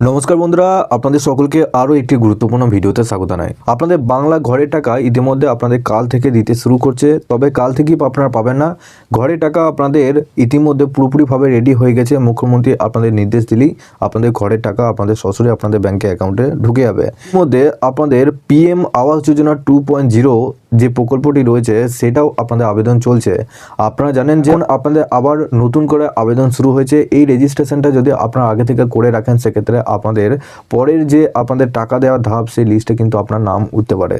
নমস্কার বন্ধুরা, আপনাদের সকলকে আরও একটি গুরুত্বপূর্ণ ভিডিওতে স্বাগত জানাই। আপনাদের বাংলা ঘরের টাকা ইতিমধ্যে আপনাদের কাল থেকে দিতে শুরু করছে, তবে কাল থেকেই আপনারা পাবেন না। ঘরের টাকা আপনাদের ইতিমধ্যে পুরোপুরিভাবে রেডি হয়ে গেছে। মুখ্যমন্ত্রী আপনাদের নির্দেশ দিলেই আপনাদের ঘরের টাকা আপনাদের সরাসরি আপনাদের ব্যাংকে অ্যাকাউন্টে ঢুকে যাবে। মধ্যে আপনাদের PM Awas Yojana two point zero যে প্রকল্পটি রয়েছে সেটাও আপনাদের আবেদন চলছে। আপনারা জানেন যে আপনাদের আবার নতুন করে আবেদন শুরু হয়েছে। এই রেজিস্ট্রেশনটা যদি আপনারা আগে থেকে করে রাখেন সেক্ষেত্রে আপনাদের পরের যে আপনাদের টাকা দেওয়ার ধাপ সেই লিস্টে কিন্তু আপনার নাম উঠতে পারে।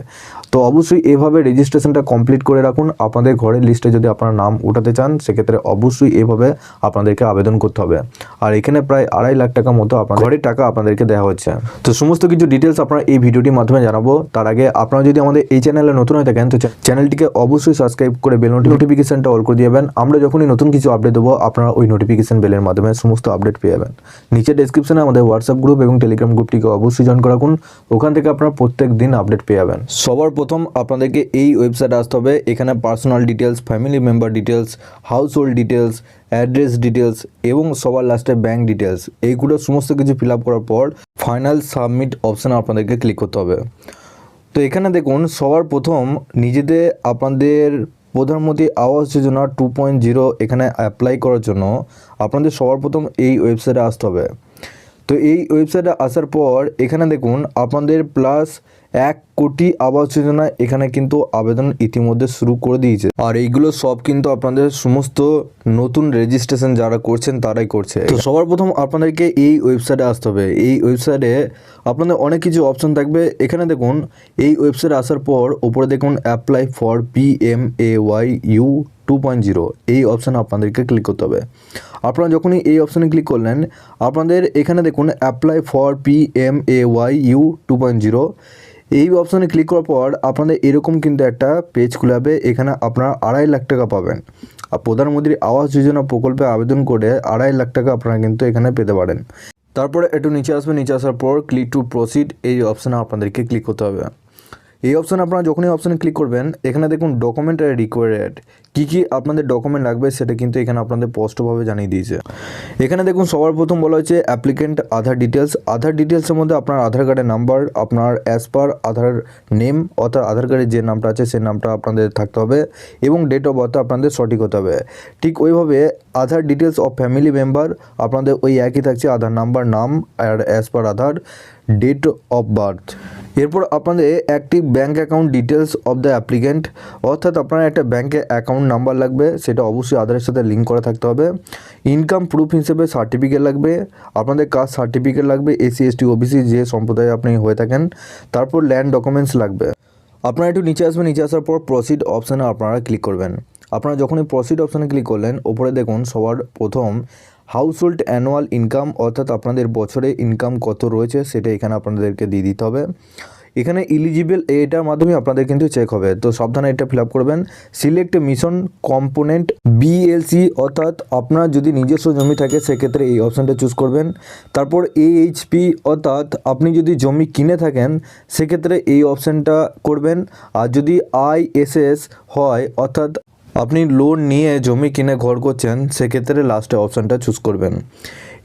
তো অবশ্যই এভাবে রেজিস্ট্রেশনটা কমপ্লিট করে রাখুন। আপনাদের ঘরের লিস্টে যদি আপনার নাম উঠাতে চান সেক্ষেত্রে অবশ্যই এভাবে আপনাদেরকে আবেদন করতে হবে। আর এখানে প্রায় আড়াই লাখ টাকা মতো আপনার ঘরের টাকা আপনাদেরকে দেওয়া হচ্ছে। তো সমস্ত কিছু ডিটেলস আপনারা এই ভিডিওটির মাধ্যমে জানাব। তার আগে আপনারা যদি আমাদের এই চ্যানেলে নতুন হয়ে থাকেন তো চ্যানেলটিকে অবশ্যই সাবস্ক্রাইব করে বেল নোটিফিকেশনটা অল করে দিয়ে আমরা যখনই নতুন কিছু আপডেট দেবো, আপনারা ওই নোটিফিকেশন বেলের মাধ্যমে সমস্ত আপডেট পেয়ে যাবেন। নিচে ডেসক্রিপশনে আমাদের হোয়াটসঅ্যাপ গ্রুপ এবং টেলিগ্রাম গ্রুপটিকে অবশ্যই জয়েন করে রাখুন। ওখান থেকে আপনারা প্রত্যেক দিন আপডেট পেয়ে যাবেন। সবার প্রথম আপনাদেরকে এই ওয়েবসাইট আসতে হবে। এখানে personal details family member details household details address details এবং সবার লাস্টে ব্যাংক ডিটেলস এইগুলো সমস্ত কিছু ফিল করার পর ফাইনাল সাবমিট অপশানে আপনাদেরকে ক্লিক করতে হবে। তো এখানে দেখুন, সবার প্রথম নিজেদের, আপনাদের প্রধানমন্ত্রী Awas Yojana two point zero এখানে অ্যাপ্লাই করার জন্য আপনাদের সবার প্রথম এই ওয়েবসাইটে আসতে হবে। তো এই ওয়েবসাইটে আসার পর এখানে দেখুন, আপনাদের প্লাস এক কোটি আবাস যোজনা এখানে কিন্তু আবেদন ইতিমধ্যে শুরু করে দিয়েছে। আর এইগুলো সব কিন্তু আপনাদের সমস্ত নতুন রেজিস্ট্রেশন যারা করছেন তারাই করছে। তো সবার প্রথম আপনাদেরকে এই ওয়েবসাইটে আসতে হবে। এই ওয়েবসাইটে আপনাদের অনেক কিছু অপশন থাকবে। এখানে দেখুন এই ওয়েবসাইটে আসার পর উপরে দেখুন apply for P M A Y U two point zero এই অপশানে আপনাদেরকে ক্লিক করতে হবে। আপনারা যখনই এই অপশানে ক্লিক করলেন, আপনাদের এখানে দেখুন apply for P M A Y U two point zero এই অপশানে ক্লিক করার পর আপনাদের এরকম কিন্তু একটা পেজ খুলে যাবে, এখানে আপনারা আড়াই লাখ টাকা পাবেন। আর প্রধানমন্ত্রী আবাস যোজনা প্রকল্পে আবেদন করে আড়াই লাখ টাকা আপনারা কিন্তু এখানে পেতে পারেন। তারপরে একটু নিচে আসবে, নিচে আসার পর ক্লিক টু প্রসিড এই অপশানে আপনাদেরকে ক্লিক করতে হবে। এই অপশানে আপনারা যখনই অপশানে ক্লিক করবেন, এখানে দেখুন ডকুমেন্ট আর রিকোয়ার্ড কী কী আপনাদের ডকুমেন্ট লাগবে সেটা কিন্তু এখানে আপনাদের স্পষ্টভাবে জানিয়ে দিয়েছে। এখানে দেখুন সবার প্রথম বলা হয়েছে অ্যাপ্লিকেন্ট আধার ডিটেলস আধার ডিটেলসের মধ্যে আপনার আধার কার্ডের নাম্বার আপনার অ্যাজ পার আধার নেম অর্থাৎ আধার কার্ডের যে নামটা আছে সেই নামটা আপনাদের থাকতে হবে এবং ডেট অফ বার্থ আপনাদের সঠিক হতে হবে। ঠিক ওইভাবে Aadhaar details of family member আপনাদের ওই একই থাকছে আধার নাম্বার নাম, আর as per Aadhaar date of birth এরপর আপনাদের active bank account details of the applicant অর্থাৎ আপনার একটা ব্যাঙ্কে অ্যাকাউন্ট নাম্বার লাগবে, সেটা অবশ্যই আধারের সাথে লিঙ্ক করা থাকতে হবে। ইনকাম প্রুফ হিসেবে সার্টিফিকেট লাগবে, আপনাদের কাস্ট সার্টিফিকেট লাগবে এসসি এসটি ওবিসি যে সম্প্রদায়ে আপনি হয়ে থাকেন, তারপর ল্যান্ড ডকুমেন্টস লাগবে। আপনারা একটু নিচে আসবেন, নিচে আসার পর প্রসিড অপশানে আপনারা ক্লিক করবেন। আপনারা যখনই প্রসিড অপশানে ক্লিক করলেন, ওপরে দেখুন সবার প্রথম হাউস হোল্ড অ্যানুয়াল ইনকাম অর্থাৎ আপনাদের বছরে ইনকাম কত রয়েছে, সেটা এখানে আপনাদেরকে দিয়ে দিতে হবে। এখানে ইলিজিবল এটার মাধ্যমে আপনাদের কিন্তু চেক হবে। তো সাবধানে এটা ফিল করবেন। সিলেক্ট মিশন কম্পোনেন্ট বিএলসি অর্থাৎ আপনার যদি নিজস্ব জমি থাকে, সেক্ষেত্রে এই অপশানটা চুজ করবেন। তারপর এইচপি অর্থাৎ আপনি যদি জমি কিনে থাকেন, সেক্ষেত্রে এই অপশানটা করবেন। আর যদি আইএসএস হয়, অর্থাৎ আপনি লোন নিয়ে জমি কিনে ঘর করছেন, সেক্ষেত্রে লাস্টে অপশানটা চুজ করবেন।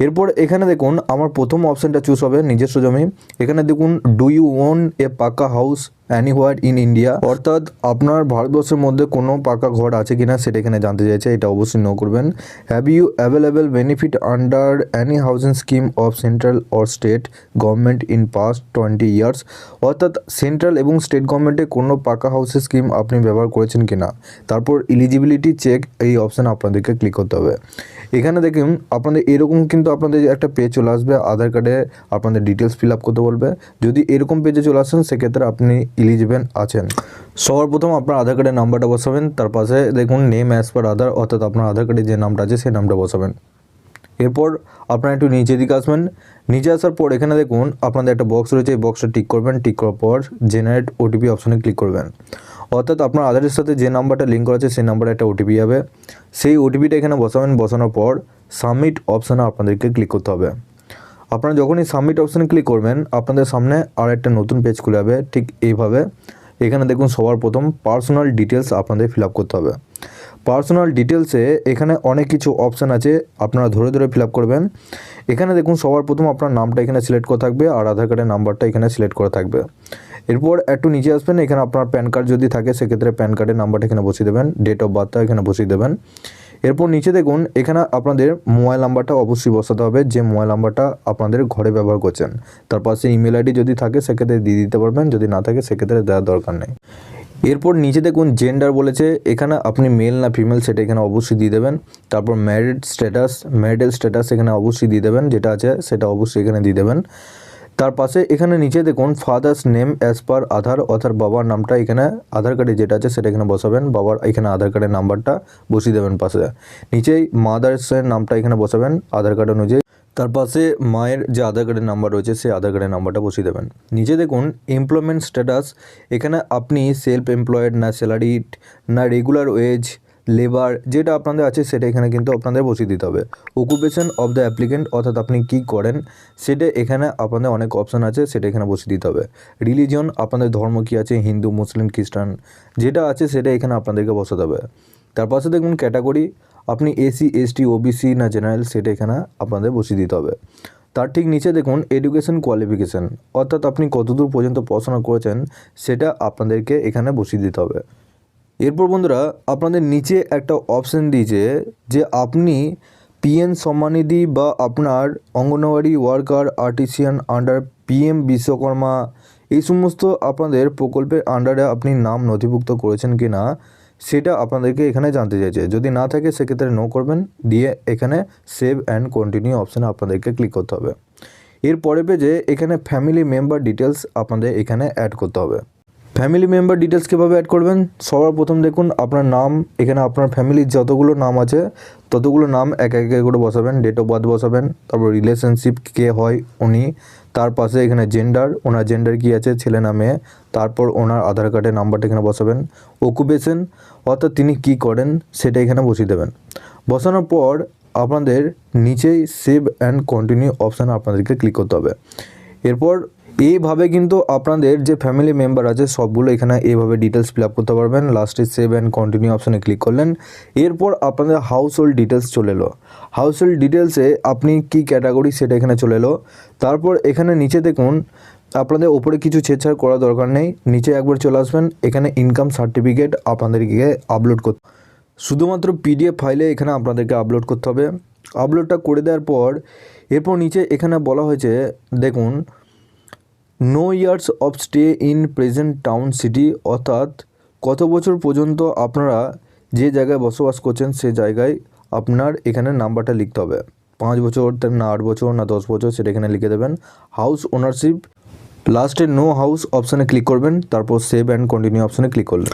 এরপর এখানে দেখুন, আমার প্রথম অপশানটা চুজ হবে নিজস্ব জমি। এখানে দেখুন ডু ইউ ওন এ পাকা হাউস অ্যানিহোয়ার ইন ইন্ডিয়া অর্থাৎ আপনার ভারতবর্ষের মধ্যে কোনো পাকা ঘর আছে কিনা সেটা এখানে জানতে চাইছে, এটা অবশ্যই নো করবেন। Have you available benefit under any housing scheme of central or state government in past twenty years অর্থাৎ সেন্ট্রাল এবং স্টেট গভর্নমেন্টে কোনো পাকা হাউসের স্কিম আপনি ব্যবহার করেছেন কিনা? তারপর এলিজিবিলিটি চেক এই অপশান আপনাদেরকে ক্লিক করতে হবে। এখানে দেখুন, আপনাদের এরকম কিন্তু আপনাদের একটা পেজ চলে আসবে, আধার কার্ডে আপনাদের ডিটেলস ফিল আপ করতে বলবে। যদি এরকম পেজে চলে আসেন, সেক্ষেত্রে আপনি ইলিজিবল আছেন। সবার আপনার আধার কার্ডের নাম্বারটা বসাবেন, তার পাশে দেখুন নেম অ্যাজ পার আধার, অর্থাৎ আপনার আধার কার্ডে যে নামটা আছে, সেই নামটা বসাবেন। এরপর আপনারা একটু নিচের দিকে আসবেন। নিচে আসার পর এখানে দেখুন, আপনাদের একটা বক্স রয়েছে, এই বক্সটা টিক করবেন টিক করার পর জেনারেট ওটিপি অপশানে ক্লিক করবেন। অর্থাৎ আপনার আধারের সাথে যে নাম্বারটা লিঙ্ক করা আছে, সেই নাম্বারে একটা ওটিপি যাবে। সেই ওটিপিটা এখানে বসাবেন, বসানোর পর সাবমিট অপশানে আপনাদেরকে ক্লিক করতে হবে। আপনারা যখনই সাবমিট অপশানে ক্লিক করবেন, আপনাদের সামনে আর একটা নতুন পেজ খুলে যাবে, ঠিক এইভাবে। এখানে দেখুন সবার প্রথম পার্সোনাল ডিটেলস আপনাদের ফিল করতে হবে। পার্সোনাল ডিটেলসে এখানে অনেক কিছু অপশান আছে, আপনারা ধরে ধরে ফিল করবেন। এখানে দেখুন সবার প্রথম আপনার নামটা এখানে সিলেক্ট করা থাকবে আর আধার কার্ডের নাম্বারটা এখানে সিলেক্ট করা থাকবে। এরপর একটু নিচে আসবেন, এখানে আপনার প্যান কার্ড যদি থাকে, সেক্ষেত্রে প্যান কার্ডের নাম্বারটা এখানে বসিয়ে দেবেন ডেট অফ বার্থটা এখানে বসিয়ে দেবেন। এরপর নিচে দেখুন, এখানে আপনাদের মোবাইল নাম্বারটা অবশ্যই বসাতে হবে, যে মোবাইল নাম্বারটা আপনাদের ঘরে ব্যবহার করছেন। তার পাশে ইমেল আইডি যদি থাকে, সেক্ষেত্রে দিয়ে দিতে পারবেন, যদি না থাকে, সেক্ষেত্রে দেওয়ার দরকার নেই। এরপর নিচে দেখুন জেন্ডার বলেছে, এখানে আপনি মেল না ফিমেল সেটা এখানে অবশ্যই দিয়ে দেবেন। তারপর ম্যারিড স্ট্যাটাস ম্যারিটাল স্ট্যাটাস এখানে অবশ্যই দিয়ে দেবেন, যেটা আছে সেটা অবশ্যই এখানে দিয়ে দেবেন। তার পাশে এখানে নিচে দেখুন father's name as per Aadhaar অর্থাৎ বাবার নামটা এখানে আধার কার্ডে যেটা আছে সেটা এখানে বসাবেন। বাবার এখানে আধার কার্ডের নাম্বারটা বসিয়ে দেবেন পাশে। নিচেই মাদার্সের নামটা এখানে বসাবেন আধার কার্ড অনুযায়ী। তার পাশে মায়ের যে আধার কার্ডের নাম্বার রয়েছে, সেই আধার কার্ডের নাম্বারটা বসিয়ে দেবেন। নিচে দেখুন এমপ্লয়মেন্ট স্ট্যাটাস এখানে আপনি সেলফ এমপ্লয়েড না স্যালারিড না রেগুলার ওয়েজ লেবার যেটা আপনাদের আছে সেটা এখানে কিন্তু আপনাদের বসিয়ে দিতে হবে। অকুপেশন অফ দ্য অ্যাপ্লিকেন্ট অর্থাৎ আপনি কী করেন, সেটা এখানে আপনাদের অনেক অপশান আছে, সেটা এখানে বসিয়ে দিতে হবে। রিলিজিয়ন আপনাদের ধর্ম কী আছে, হিন্দু, মুসলিম, খ্রিস্টান, যেটা আছে সেটা এখানে আপনাদেরকে বসাতে হবে। তার পাশে দেখুন ক্যাটাগরি আপনি এসি এসটি ওবিসি না জেনারেল সেটা এখানে আপনাদের বসিয়ে দিতে হবে। তার ঠিক নিচে দেখুন এডুকেশন কোয়ালিফিকেশান অর্থাৎ আপনি কতদূর পর্যন্ত পড়াশোনা করেছেন, সেটা আপনাদেরকে এখানে বসিয়ে দিতে হবে। এরপর বন্ধুরা, আপনাদের নিচে একটা অপশান দিয়েছে যে আপনি পিএন সম্মানিধি বা আপনার Anganwadi worker artisan under PM Vishwakarma এই সমস্ত আপনাদের প্রকল্পের আন্ডারে আপনি নাম নথিভুক্ত করেছেন কি না সেটা আপনাদেরকে এখানে জানতে চাইছে। যদি না থাকে, সেক্ষেত্রে নো করবেন, দিয়ে এখানে সেভ অ্যান্ড কন্টিনিউ অপশানে আপনাদেরকে ক্লিক করতে হবে। এর পরে পেজে এখানে ফ্যামিলি মেম্বার ডিটেলস আপনাদের এখানে অ্যাড করতে হবে। ফ্যামিলি মেম্বার ডিটেলস কীভাবে অ্যাড করবেন? সবার প্রথম দেখুন, আপনার নাম, এখানে আপনার ফ্যামিলির যতগুলো নাম আছে, ততগুলো নাম এক এক করে বসাবেন। ডেট অফ বার্থ বসাবেন, তারপর রিলেশনশিপ কে হয় উনি, তার পাশে এখানে জেন্ডার ওনার জেন্ডার কী আছে, ছেলে না মেয়ে, তারপর ওনার আধার কার্ডের নাম্বারটা এখানে বসাবেন। অকুপেশন অর্থাৎ তিনি কি করেন, সেটা এখানে বসিয়ে দেবেন। বসানোর পর আপনাদের নিচেই সেভ অ্যান্ড কন্টিনিউ অপশানে আপনাদেরকে ক্লিক করতে হবে। এরপর এইভাবে কিন্তু আপনাদের যে ফ্যামিলি মেম্বার আছে, সবগুলো এখানে এইভাবে ডিটেলস ফিল আপ করতে পারবেন। লাস্টে সেভ অ্যান্ড কন্টিনিউ অপশানে ক্লিক করলেন। এরপর আপনাদের হাউস হোল্ড ডিটেলস চলে এলো। হাউস হোল্ড ডিটেলসে আপনি কি ক্যাটাগরি সেটা এখানে চলে এলো। তারপর এখানে নিচে দেখুন, আপনাদের ওপরে কিছু ছেড়ছাড় করার দরকার নেই। নিচে একবার চলে আসবেন, এখানে ইনকাম সার্টিফিকেট আপনাদেরকে আপলোড করতে শুধুমাত্র পিডিএফ ফাইলে এখানে আপনাদেরকে আপলোড করতে হবে। আপলোডটা করে দেওয়ার পর, এরপর নিচে এখানে বলা হয়েছে, দেখুন no years of stay in present town city অর্থাৎ কত বছর পর্যন্ত আপনারা যে জায়গায় বসবাস করছেন সে জায়গায় আপনার এখানে নাম্বারটা লিখতে হবে। পাঁচ বছর না আট বছর না দশ বছর সেটা এখানে লিখে দেবেন। হাউস ওনারশিপ লাস্টে নো হাউস অপশানে ক্লিক করবেন, তারপর সেভ অ্যান্ড কন্টিনিউ অপশানে ক্লিক করলেন।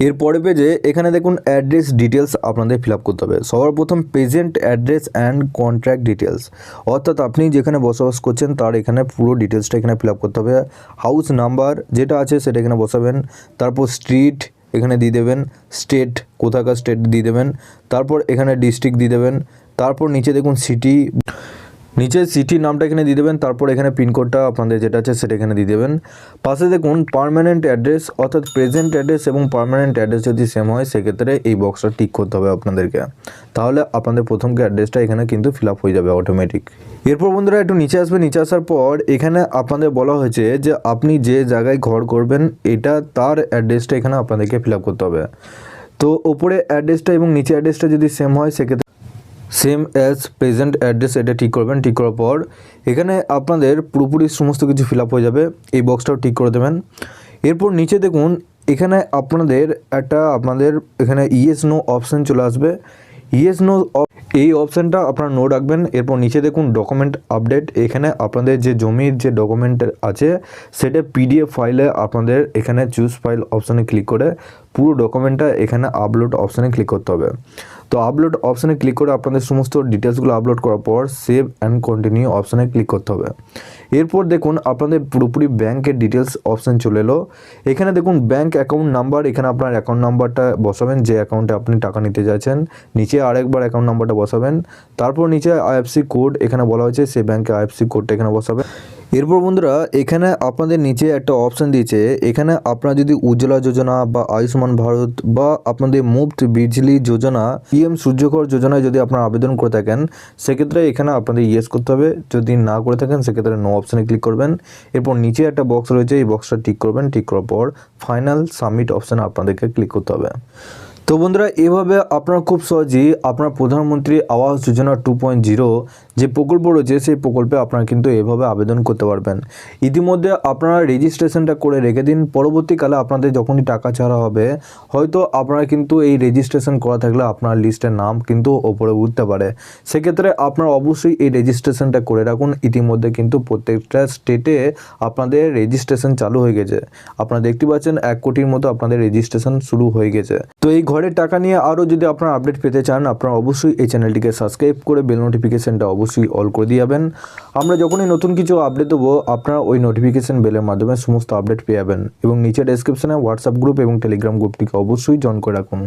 এরপরে পেজে এখানে দেখুন অ্যাড্রেস ডিটেলস আপনাদের ফিল করতে হবে। সবার প্রথম present address and contract details অর্থাৎ আপনি যেখানে বসবাস করছেন, তার এখানে পুরো ডিটেলসটা এখানে ফিল করতে হবে। হাউস নাম্বার যেটা আছে, সেটা এখানে বসাবেন। তারপর স্ট্রিট এখানে দিয়ে দেবেন। স্টেট কোথাকার স্টেট দিয়ে দেবেন। তারপর এখানে ডিস্ট্রিক্ট দিয়ে দেবেন। তারপর নিচে দেখুন সিটি নিচে সিটির নামটা এখানে দিয়ে দেবেন, তারপর এখানে পিনকোডটা আপনাদের যেটা আছে সেটা এখানে দিয়ে দেবেন। পাশে দেখুন পারমানেন্ট অ্যাড্রেস অর্থাৎ প্রেজেন্ট অ্যাড্রেস এবং পারমানেন্ট অ্যাড্রেস যদি সেম হয়, সেক্ষেত্রে এই বক্সটা টিক করতে হবে আপনাদেরকে। তাহলে আপনাদের প্রথমকে অ্যাড্রেসটা এখানে কিন্তু ফিল আপ হয়ে যাবে অটোমেটিক এরপর বন্ধুরা একটু নিচে আসবে, নিচে আসার পর এখানে আপনাদের বলা হয়েছে যে আপনি যে জায়গায় ঘর করবেন, এটা তার অ্যাড্রেসটা এখানে আপনাদেরকে ফিল আপ করতে হবে। তো ওপরে অ্যাড্রেসটা এবং নিচে অ্যাড্রেসটা যদি সেম হয়, সেক্ষেত্রে সেম অ্যাজ প্রেজেন্ট অ্যাড্রেস এটা ঠিক করবেন, ঠিক করার পর এখানে আপনাদের পুরোপুরি সমস্ত কিছু ফিল হয়ে যাবে, এই বক্সটাও ঠিক করে দেবেন। এরপর নিচে দেখুন, এখানে আপনাদের একটা আপনাদের এখানে ইএস নো অপশান চলে আসবে। ইএস নো এই অপশানটা আপনারা নো রাখবেন, এরপর নিচে দেখুন ডকুমেন্ট আপডেট এখানে আপনাদের যে জমির যে ডকুমেন্ট আছে, সেটা পিডিএফ ফাইলে আপনাদের এখানে চুজ ফাইল অপশানে ক্লিক করে পুরো ডকুমেন্টটা এখানে আপলোড অপশানে ক্লিক করতে হবে। তো আপলোড অপশানে ক্লিক করে আপনাদের সমস্ত ডিটেলসগুলো আপলোড করার পর সেভ অ্যান্ড কন্টিনিউ অপশানে ক্লিক করতে হবে। এরপর দেখুন আপনাদের পুরোপুরি ব্যাংকের ডিটেলস অপশান চলে এলো। এখানে দেখুন ব্যাংক অ্যাকাউন্ট নাম্বার এখানে আপনার অ্যাকাউন্ট নাম্বারটা বসাবেন, যে অ্যাকাউন্টে আপনি টাকা নিতে যাচ্ছেন। নিচে আরেকবার অ্যাকাউন্ট নাম্বারটা বসাবেন। তারপর নিচে আইএফসি কোড এখানে বলা হয়েছে, সেই ব্যাংকে আইএফসি কোডটা এখানে বসাবেন। এরপর বন্ধুরা, এখানে আপনাদের নিচে একটা অপশান দিয়েছে। এখানে আপনারা যদি উজ্জ্বলা যোজনা বা আয়ুষ্মান ভারত বা আপনাদের মুফত বিজলি যোজনা, পিএম সূর্যকর যোজনায় যদি আপনারা আবেদন করে থাকেন, সেক্ষেত্রে এখানে আপনাদের ইয়েস করতে হবে। যদি না করে থাকেন, সেক্ষেত্রে নো অপশানে ক্লিক করবেন। এরপর নিচে একটা বক্স রয়েছে, এই বক্সটা টিক করবেন। টিক করার পর ফাইনাল সাবমিট অপশানে আপনাদেরকে ক্লিক করতে হবে। তো বন্ধুরা, এভাবে আপনারা খুব সহজেই আপনার প্রধানমন্ত্রী Awas Yojana two point zero যে প্রকল্প রয়েছে, সেই প্রকল্পে আপনারা কিন্তু এভাবে আবেদন করতে পারবেন। ইতিমধ্যে আপনারা রেজিস্ট্রেশনটা করে রেখে দিন। পরবর্তীকালে আপনাদের যখনই টাকা ছাড়া হবে, হয়তো আপনারা কিন্তু এই রেজিস্ট্রেশন করা থাকলে আপনার লিস্টের নাম কিন্তু ওপরে উঠতে পারে। সেক্ষেত্রে আপনারা অবশ্যই এই রেজিস্ট্রেশনটা করে রাখুন। ইতিমধ্যে কিন্তু প্রত্যেকটা স্টেটে আপনাদের রেজিস্ট্রেশন চালু হয়ে গেছে। আপনারা দেখতে পাচ্ছেন, এক কোটির মতো আপনাদের রেজিস্ট্রেশন শুরু হয়ে গেছে। তো এই ঘরের টাকা নিয়ে আরও যদি আপনারা আপডেট পেতে চান, আপনারা অবশ্যই এই চ্যানেলটিকে সাবস্ক্রাইব করে বেল নোটিফিকেশানটা অবশ্যই অল করে দিয়ে যাবেন। আমরা যখনই নতুন কিছু আপডেট দেবো, আপনারা ওই নোটিফিকেশান বেলের মাধ্যমে সমস্ত আপডেট পেয়ে যাবেন। এবং নিচে ডেসক্রিপশানে হোয়াটসঅ্যাপ গ্রুপ এবং টেলিগ্রাম গ্রুপটিকে অবশ্যই জয়েন করে রাখুন।